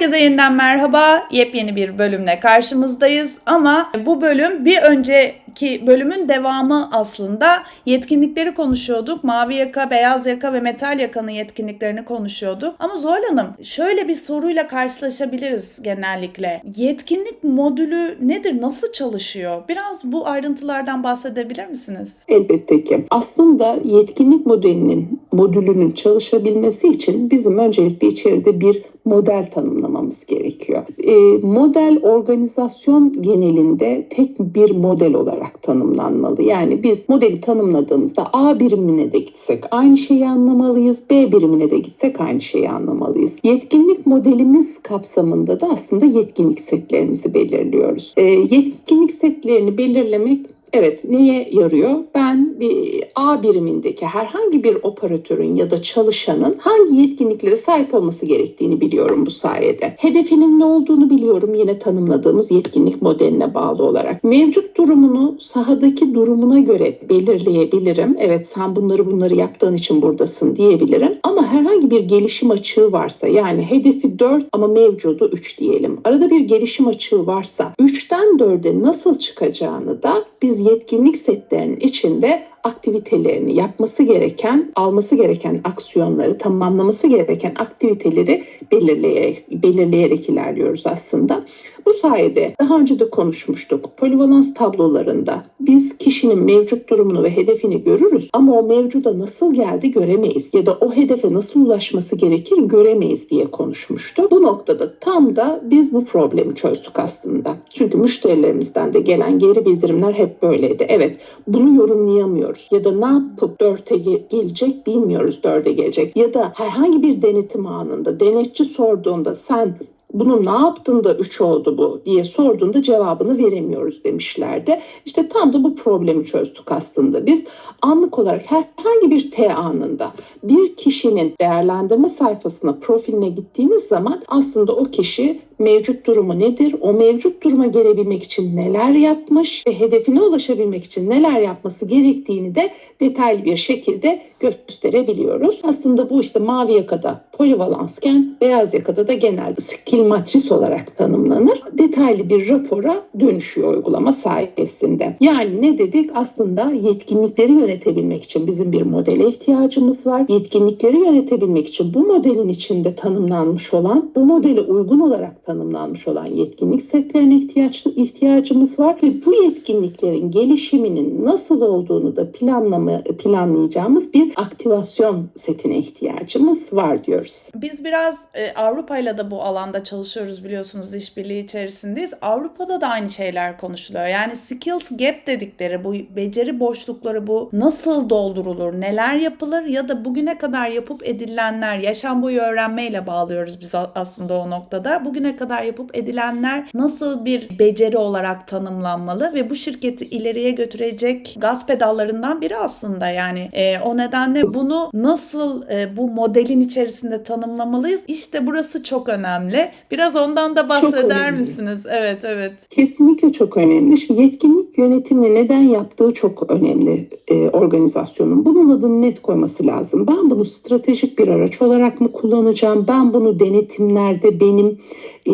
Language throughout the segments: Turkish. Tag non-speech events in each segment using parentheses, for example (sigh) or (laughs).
Herkese yeniden merhaba. Yepyeni bir bölümle karşımızdayız ama bu bölüm bir önceki bölümün devamı aslında. Yetkinlikleri konuşuyorduk. Mavi yaka, beyaz yaka ve metal yakanın yetkinliklerini konuşuyorduk. Ama Zuhal Hanım şöyle bir soruyla karşılaşabiliriz genellikle. Yetkinlik modülü nedir? Nasıl çalışıyor? Biraz bu ayrıntılardan bahsedebilir misiniz? Elbette ki. Aslında yetkinlik modelinin modülünün çalışabilmesi için bizim öncelikle içeride bir model tanımlamamız gerekiyor. E, model organizasyon genelinde tek bir model olarak tanımlanmalı. Yani biz modeli tanımladığımızda A birimine de gitsek aynı şeyi anlamalıyız, B birimine de gitsek aynı şeyi anlamalıyız. Yetkinlik modelimiz kapsamında da aslında yetkinlik setlerimizi belirliyoruz. E, yetkinlik setlerini belirlemek Evet neye yarıyor? Ben bir A birimindeki herhangi bir operatörün ya da çalışanın hangi yetkinliklere sahip olması gerektiğini biliyorum bu sayede. Hedefinin ne olduğunu biliyorum yine tanımladığımız yetkinlik modeline bağlı olarak. Mevcut durumunu sahadaki durumuna göre belirleyebilirim. Evet sen bunları bunları yaptığın için buradasın diyebilirim. Ama herhangi bir gelişim açığı varsa yani hedefi 4 ama mevcudu 3 diyelim. Arada bir gelişim açığı varsa 3'ten 4'e nasıl çıkacağını da biz yetkinlik setlerinin içinde aktivitelerini yapması gereken, alması gereken aksiyonları, tamamlaması gereken aktiviteleri belirleyerek, belirleyerek ilerliyoruz aslında. Bu sayede daha önce de konuşmuştuk. Polivalans tablolarında biz kişinin mevcut durumunu ve hedefini görürüz ama o mevcuda nasıl geldi göremeyiz ya da o hedefe nasıl ulaşması gerekir göremeyiz diye konuşmuştuk. Bu noktada tam da biz bu problemi çözdük aslında. Çünkü müşterilerimizden de gelen geri bildirimler hep böyleydi. Evet bunu yorumlayamıyoruz ya da ne yapıp dörte gelecek bilmiyoruz dörde gelecek ya da herhangi bir denetim anında denetçi sorduğunda sen bunu ne yaptın da 3 oldu bu diye sorduğunda cevabını veremiyoruz demişlerdi. İşte tam da bu problemi çözdük aslında. Biz anlık olarak herhangi bir T anında bir kişinin değerlendirme sayfasına profiline gittiğiniz zaman aslında o kişi mevcut durumu nedir? O mevcut duruma gelebilmek için neler yapmış ve hedefine ulaşabilmek için neler yapması gerektiğini de detaylı bir şekilde gösterebiliyoruz. Aslında bu işte mavi yakada polivalansken beyaz yakada da genelde skill matris olarak tanımlanır. Detaylı bir rapora dönüşüyor uygulama sayesinde. Yani ne dedik? Aslında yetkinlikleri yönetebilmek için bizim bir modele ihtiyacımız var. Yetkinlikleri yönetebilmek için bu modelin içinde tanımlanmış olan, bu modele uygun olarak tanımlanmış olan yetkinlik setlerine ihtiyaç, ihtiyacımız var ve bu yetkinliklerin gelişiminin nasıl olduğunu da planlama planlayacağımız bir aktivasyon setine ihtiyacımız var diyoruz. Biz biraz e, Avrupa ile de bu alanda çalışıyoruz biliyorsunuz işbirliği içerisindeyiz. Avrupa'da da aynı şeyler konuşuluyor. Yani skills gap dedikleri bu beceri boşlukları bu nasıl doldurulur, neler yapılır ya da bugüne kadar yapıp edilenler yaşam boyu öğrenmeyle bağlıyoruz biz aslında o noktada. Bugüne kadar yapıp edilenler nasıl bir beceri olarak tanımlanmalı ve bu şirketi ileriye götürecek gaz pedallarından biri aslında yani e, o nedenle bunu nasıl e, bu modelin içerisinde tanımlamalıyız? İşte burası çok önemli. Biraz ondan da bahseder misiniz? Evet, evet. Kesinlikle çok önemli. Şimdi yetkinlik yönetimini neden yaptığı çok önemli e, organizasyonun. Bunun adını net koyması lazım. Ben bunu stratejik bir araç olarak mı kullanacağım? Ben bunu denetimlerde benim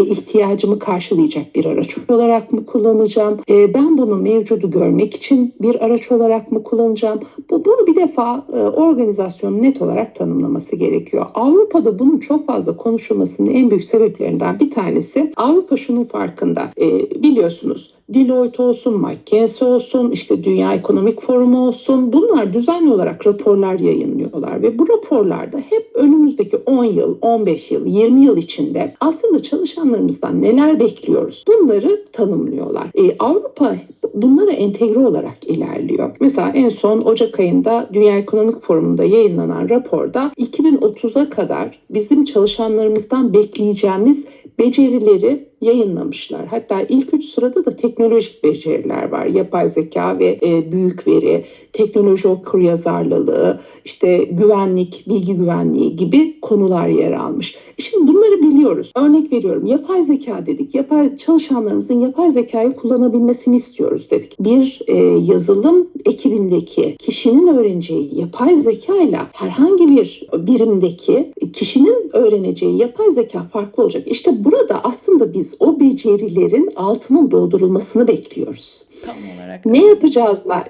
ihtiyacımı karşılayacak bir araç olarak mı kullanacağım? E, ben bunu mevcudu görmek için bir araç olarak mı kullanacağım? Bu bunu bir defa e, organizasyonun net olarak tanımlaması gerekiyor. Avrupa'da bunun çok fazla konuşulmasının en büyük sebeplerinden bir tanesi Avrupa şunun farkında. E, biliyorsunuz Deloitte olsun, McKinsey olsun, işte Dünya Ekonomik Forumu olsun bunlar düzenli olarak raporlar yayınlıyorlar ve bu raporlarda hep önümüzdeki 10 yıl, 15 yıl, 20 yıl içinde aslında çalışanlarımızdan neler bekliyoruz bunları tanımlıyorlar. Ee, Avrupa bunlara entegre olarak ilerliyor. Mesela en son Ocak ayında Dünya Ekonomik Forumu'nda yayınlanan raporda 2030'a kadar bizim çalışanlarımızdan bekleyeceğimiz becerileri yayınlamışlar. Hatta ilk üç sırada da teknolojik beceriler var. Yapay zeka ve e, büyük veri, teknoloji okuryazarlılığı, işte güvenlik, bilgi güvenliği gibi konular yer almış. Şimdi bunları biliyoruz. Örnek veriyorum. Yapay zeka dedik. Yapay çalışanlarımızın yapay zekayı kullanabilmesini istiyoruz dedik. Bir e, yazılım ekibindeki kişinin öğreneceği yapay zeka ile herhangi bir birimdeki kişinin öğreneceği yapay zeka farklı olacak. İşte burada aslında biz o becerilerin altının doldurulmasını bekliyoruz. Tam olarak. Ne yapacağızlar?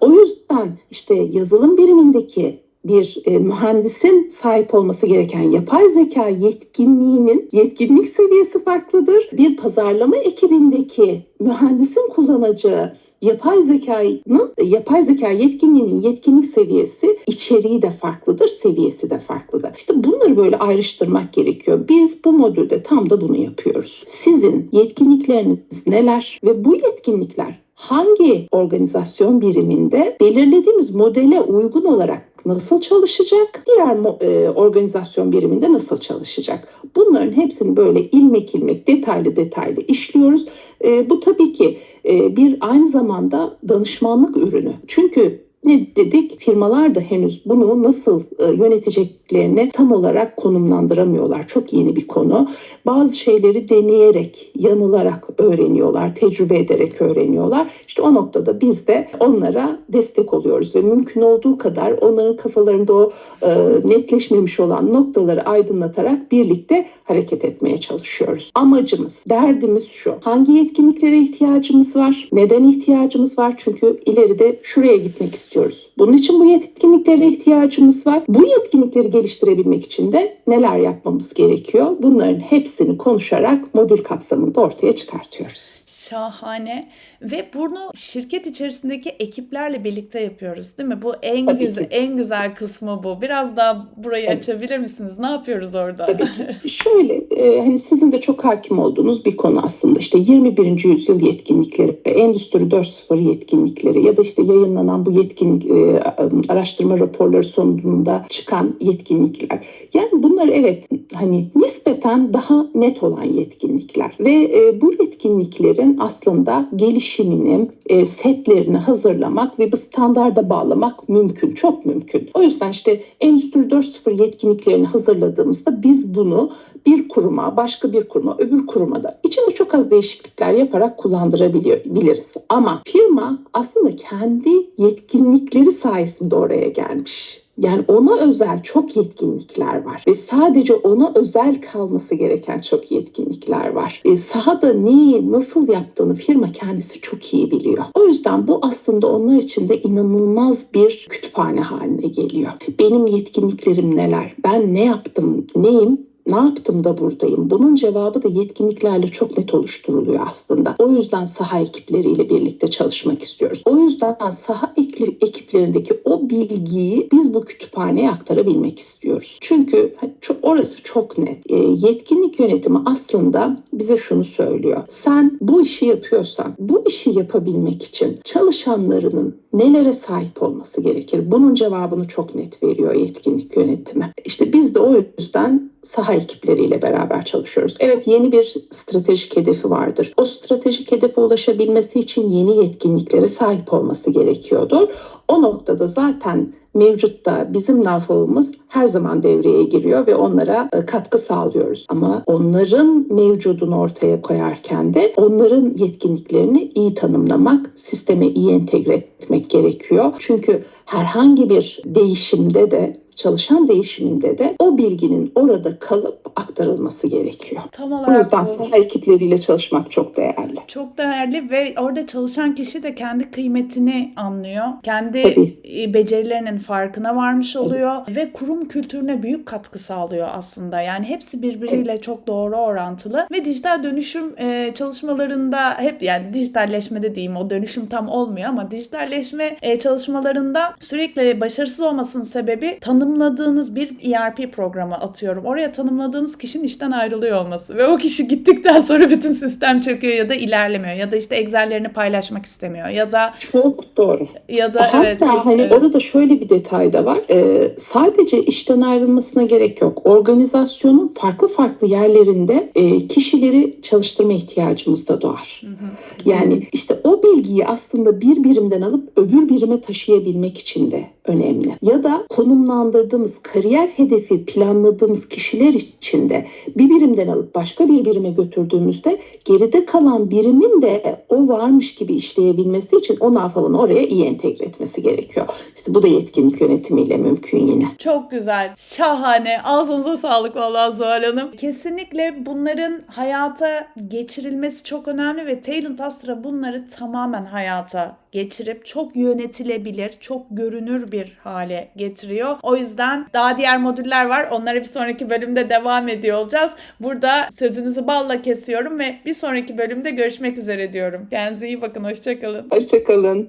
O yüzden işte yazılım birimindeki bir e, mühendisin sahip olması gereken yapay zeka yetkinliğinin yetkinlik seviyesi farklıdır. Bir pazarlama ekibindeki mühendisin kullanacağı yapay zekanın yapay zeka yetkinliğinin yetkinlik seviyesi içeriği de farklıdır, seviyesi de farklıdır. İşte bunları böyle ayrıştırmak gerekiyor. Biz bu modülde tam da bunu yapıyoruz. Sizin yetkinlikleriniz neler ve bu yetkinlikler hangi organizasyon biriminde belirlediğimiz modele uygun olarak nasıl çalışacak, diğer e, organizasyon biriminde nasıl çalışacak. Bunların hepsini böyle ilmek ilmek detaylı detaylı işliyoruz. E, bu tabii ki e, bir aynı zamanda danışmanlık ürünü. Çünkü ne dedik? Firmalar da henüz bunu nasıl e, yöneteceklerini tam olarak konumlandıramıyorlar. Çok yeni bir konu. Bazı şeyleri deneyerek, yanılarak öğreniyorlar, tecrübe ederek öğreniyorlar. İşte o noktada biz de onlara destek oluyoruz ve mümkün olduğu kadar onların kafalarında o e, netleşmemiş olan noktaları aydınlatarak birlikte hareket etmeye çalışıyoruz. Amacımız, derdimiz şu. Hangi yetkinliklere ihtiyacımız var? Neden ihtiyacımız var? Çünkü ileride şuraya gitmek istiyoruz. Bunun için bu yetkinliklere ihtiyacımız var. Bu yetkinlikleri geliştirebilmek için de neler yapmamız gerekiyor? Bunların hepsini konuşarak modül kapsamında ortaya çıkartıyoruz. Şahane ve bunu şirket içerisindeki ekiplerle birlikte yapıyoruz değil mi? Bu en Tabii güzel ki. en güzel kısmı bu. Biraz daha burayı Evet. açabilir misiniz? Ne yapıyoruz orada? Tabii ki. (laughs) Şöyle e, hani sizin de çok hakim olduğunuz bir konu aslında işte 21. yüzyıl yetkinlikleri, Endüstri 4.0 yetkinlikleri ya da işte yayınlanan bu yetkinlik e, araştırma raporları sonunda çıkan yetkinlikler. Yani bunlar evet hani nispeten daha net olan yetkinlikler ve e, bu yetkinliklerin aslında gelişimini, e, setlerini hazırlamak ve bu standarda bağlamak mümkün, çok mümkün. O yüzden işte Endüstri 4.0 yetkinliklerini hazırladığımızda biz bunu bir kuruma, başka bir kuruma, öbür kuruma da içinde çok az değişiklikler yaparak kullandırabiliriz. Ama firma aslında kendi yetkinlikleri sayesinde oraya gelmiş. Yani ona özel çok yetkinlikler var ve sadece ona özel kalması gereken çok yetkinlikler var. E, sahada neyi nasıl yaptığını firma kendisi çok iyi biliyor. O yüzden bu aslında onlar için de inanılmaz bir kütüphane haline geliyor. Benim yetkinliklerim neler? Ben ne yaptım? Neyim? Ne yaptım da buradayım? Bunun cevabı da yetkinliklerle çok net oluşturuluyor aslında. O yüzden saha ekipleriyle birlikte çalışmak istiyoruz. O yüzden saha ekiplerindeki o bilgiyi biz bu kütüphaneye aktarabilmek istiyoruz. Çünkü orası çok net. E, yetkinlik yönetimi aslında bize şunu söylüyor. Sen bu işi yapıyorsan, bu işi yapabilmek için çalışanlarının nelere sahip olması gerekir? Bunun cevabını çok net veriyor yetkinlik yönetimi. İşte biz de o yüzden saha ekipleriyle beraber çalışıyoruz. Evet yeni bir stratejik hedefi vardır. O stratejik hedefe ulaşabilmesi için yeni yetkinliklere sahip olması gerekiyordur. O noktada zaten mevcutta bizim nafavımız her zaman devreye giriyor ve onlara e, katkı sağlıyoruz. Ama onların mevcudunu ortaya koyarken de onların yetkinliklerini iyi tanımlamak, sisteme iyi entegre etmek gerekiyor. Çünkü herhangi bir değişimde de çalışan değişiminde de o bilginin orada kalıp aktarılması gerekiyor. Tam O olarak yüzden bu. saha ekipleriyle çalışmak çok değerli. Çok değerli ve orada çalışan kişi de kendi kıymetini anlıyor. Kendi Tabii. e, becerilerinin farkına varmış oluyor ve kurum kültürüne büyük katkı sağlıyor aslında. Yani hepsi birbiriyle çok doğru orantılı ve dijital dönüşüm e, çalışmalarında hep yani dijitalleşmede diyeyim o dönüşüm tam olmuyor ama dijitalleşme e, çalışmalarında sürekli başarısız olmasının sebebi tanımladığınız bir ERP programı atıyorum. Oraya tanımladığınız kişinin işten ayrılıyor olması ve o kişi gittikten sonra bütün sistem çöküyor ya da ilerlemiyor ya da işte Excel'lerini paylaşmak istemiyor ya da Çok doğru. ya da Hatta evet hani evet. orada şöyle bir detay da var. Ee, sadece işten ayrılmasına gerek yok. Organizasyonun farklı farklı yerlerinde e, kişi kişileri çalıştırma ihtiyacımız da doğar. Yani işte o bilgiyi aslında bir birimden alıp öbür birime taşıyabilmek için de önemli. Ya da konumlandırdığımız kariyer hedefi planladığımız kişiler için de bir birimden alıp başka bir birime götürdüğümüzde geride kalan birimin de o varmış gibi işleyebilmesi için o nafalını oraya iyi entegre etmesi gerekiyor. İşte bu da yetkinlik yönetimiyle mümkün yine. Çok güzel. Şahane. Ağzınıza sağlık vallahi Zuhal Hanım. Kesinlikle bunların hayata geçirilmesi çok önemli ve Talent Astra bunları tamamen hayata geçirip çok yönetilebilir, çok görünür bir hale getiriyor. O yüzden daha diğer modüller var. Onlara bir sonraki bölümde devam ediyor olacağız. Burada sözünüzü balla kesiyorum ve bir sonraki bölümde görüşmek üzere diyorum. Kendinize iyi bakın. Hoşçakalın. Hoşçakalın.